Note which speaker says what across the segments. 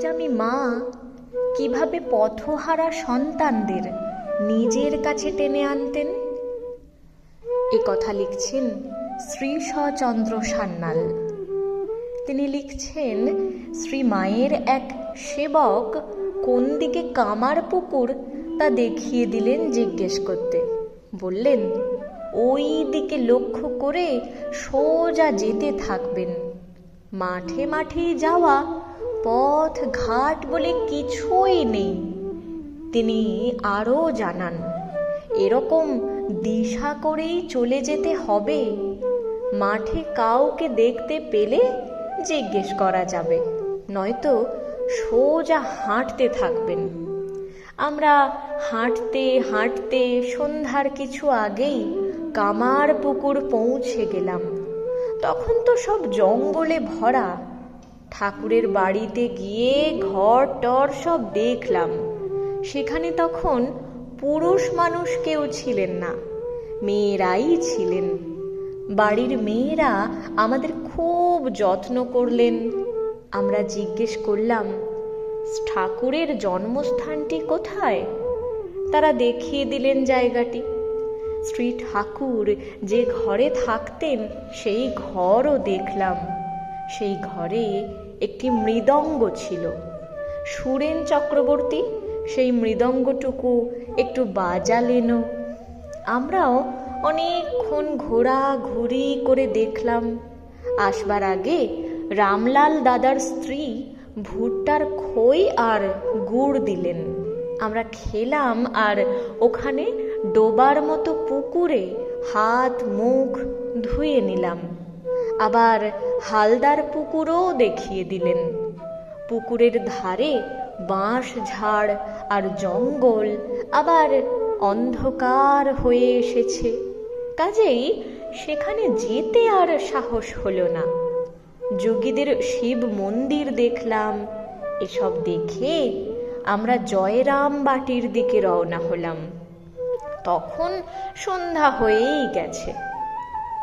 Speaker 1: আজ আমি মা, কীভাবে পথহারা সন্তানদের নিজের কাছে টেনে আনতেন? এ কথা লিখছেন শ্রী চন্দ্র সান্যাল। তিনি লিখছেন, শ্রী মায়ের এক সেবক কোন দিকে কামার পুকুর তা দেখিয়ে দিলেন জিজ্ঞেস করতে। বললেন, ওই দিকে লক্ষ্য করে সোজা যেতে থাকবেন। মাঠে মাঠেই যাওয়া পথ ঘাট বলে কিছুই নেই। তিনি আরও জানান, এরকম দিশা করেই চলে যেতে হবে। মাঠে কাউকে দেখতে পেলে জিজ্ঞেস করা যাবে, নয়তো সোজা হাঁটতে থাকবেন। আমরা হাঁটতে হাঁটতে সন্ধ্যার কিছু আগেই কামার পুকুর পৌঁছে গেলাম। তখন তো সব জঙ্গলে ভরা ঠাকুরের বাড়িতে গিয়ে ঘর টর সব দেখলাম। সেখানে তখন পুরুষ মানুষ কেউ ছিলেন না, মেয়েরাই ছিলেন। বাড়ির মেয়েরা আমাদের খুব যত্ন করলেন। আমরা জিজ্ঞেস করলাম, ঠাকুরের জন্মস্থানটি কোথায়? তারা দেখিয়ে দিলেন জায়গাটি। শ্রী ঠাকুর, যে ঘরে থাকতেন, সেই ঘরও দেখলাম। সেই ঘরে একটি মৃদঙ্গ ছিল। সুরেন চক্রবর্তী সেই মৃদঙ্গটুকু একটু বাজালেনও আমরাও অনেকক্ষণ ঘোরা ঘুরি করে দেখলাম। আসবার আগে রামলাল দাদার স্ত্রী ভুট্টার খই আর গুড় দিলেন। আমরা খেলাম আর ওখানে ডোবার মতো পুকুরে হাত মুখ ধুয়ে নিলাম। আবার হালদার পুকুরও দেখিয়ে দিলেন। পুকুরের ধারে বাঁশ ঝাড় আর জঙ্গল আবার অন্ধকার হয়ে এসেছে। কাজেই সেখানে যেতে আর সাহস হলো না। যোগীদের শিব মন্দির দেখলাম। এসব দেখে আমরা জয়রাম বাটির দিকে রওনা হলাম। তখন সন্ধ্যা হয়েই গেছে।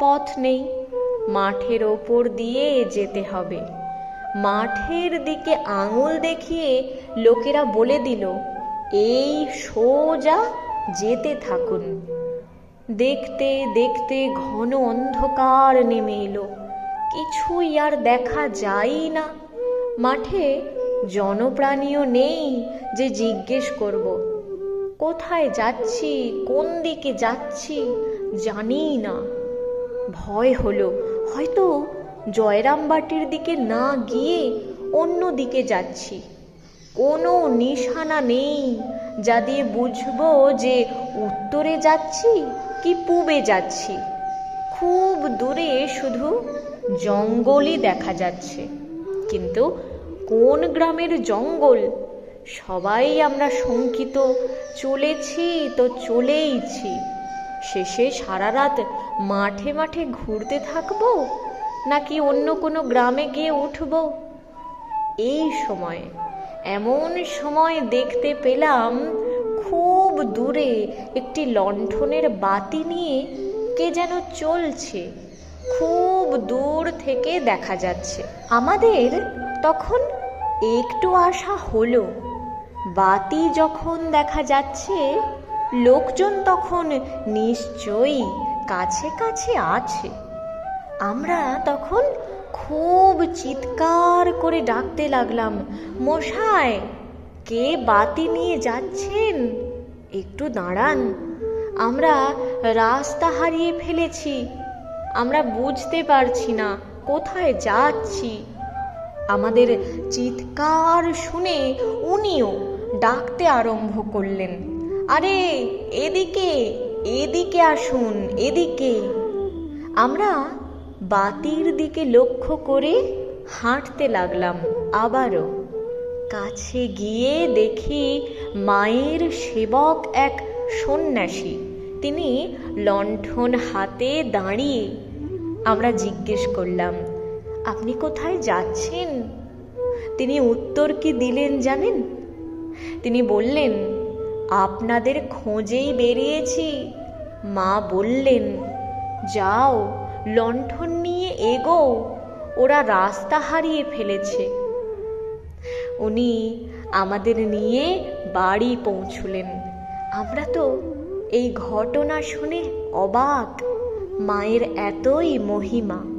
Speaker 1: পথ নেই। মাঠের ওপর দিয়ে যেতে হবে। মাঠের দিকে আঙুল দেখিয়ে লোকেরা বলে দিল, এই সোজা যেতে থাকুন। দেখতে দেখতে ঘন অন্ধকার নেমে এলো। কিছুই আর দেখা যায় না। মাঠে জনপ্রাণীও নেই যে জিজ্ঞেস করব, কোথায় যাচ্ছি? কোন দিকে যাচ্ছি? জানি না। ভয় হলো। হয়তো জয়রামবাটির দিকে না গিয়ে অন্য দিকে যাচ্ছি। কোনো নিশানা নেই। যা দিয়ে বুঝব যে উত্তরে যাচ্ছি কি পূবে যাচ্ছি। খুব দূরে শুধু জঙ্গলই দেখা যাচ্ছে। কিন্তু কোন গ্রামের জঙ্গল? সবাই আমরা শঙ্কিত। চলেছি তো চলেইছি। শেষে সারা রাত মাঠে মাঠে ঘুরতে থাকব? নাকি অন্য কোনো গ্রামে গিয়ে উঠব? এই সময়, এমন সময় দেখতে পেলাম খুব দূরে একটি লণ্ঠনের বাতি নিয়ে কে যেন চলছে। খুব দূর থেকে দেখা যাচ্ছে। আমাদের তখন একটু আশা হলো। বাতি যখন দেখা যাচ্ছে, লোকজন তখন নিশ্চয়ই কাছে কাছে আছে। আমরা তখন খুব চিৎকার করে ডাকতে লাগলাম, মশাই, কে বাতি নিয়ে যাচ্ছেন? একটু দাঁড়ান। আমরা রাস্তা হারিয়ে ফেলেছি। আমরা বুঝতে পারছি না কোথায় যাচ্ছি। আমাদের চিৎকার শুনে উনিও ডাকতে আরম্ভ করলেন, আরে, এদিকে! এদিকে আসুন, এদিকে। আমরা বাতির দিকে লক্ষ্য করে হাঁটতে লাগলাম আবারও। কাছে গিয়ে দেখি মায়ের সেবক এক সন্ন্যাসী। তিনি লণ্ঠন হাতে দাঁড়িয়ে আমরা জিজ্ঞেস করলাম, আপনি কোথায় যাচ্ছেন? তিনি উত্তর কি দিলেন জানেন? তিনি বললেন আপনাদের খোঁজেই বেরিয়েছি। মা বললেন, যাও, লণ্ঠন নিয়ে এগো, ওরা রাস্তা হারিয়ে ফেলেছে। উনি আমাদের নিয়ে বাড়ি পৌঁছলেন। আমরা তো এই ঘটনা শুনে অবাক। মায়ের এতই মহিমা।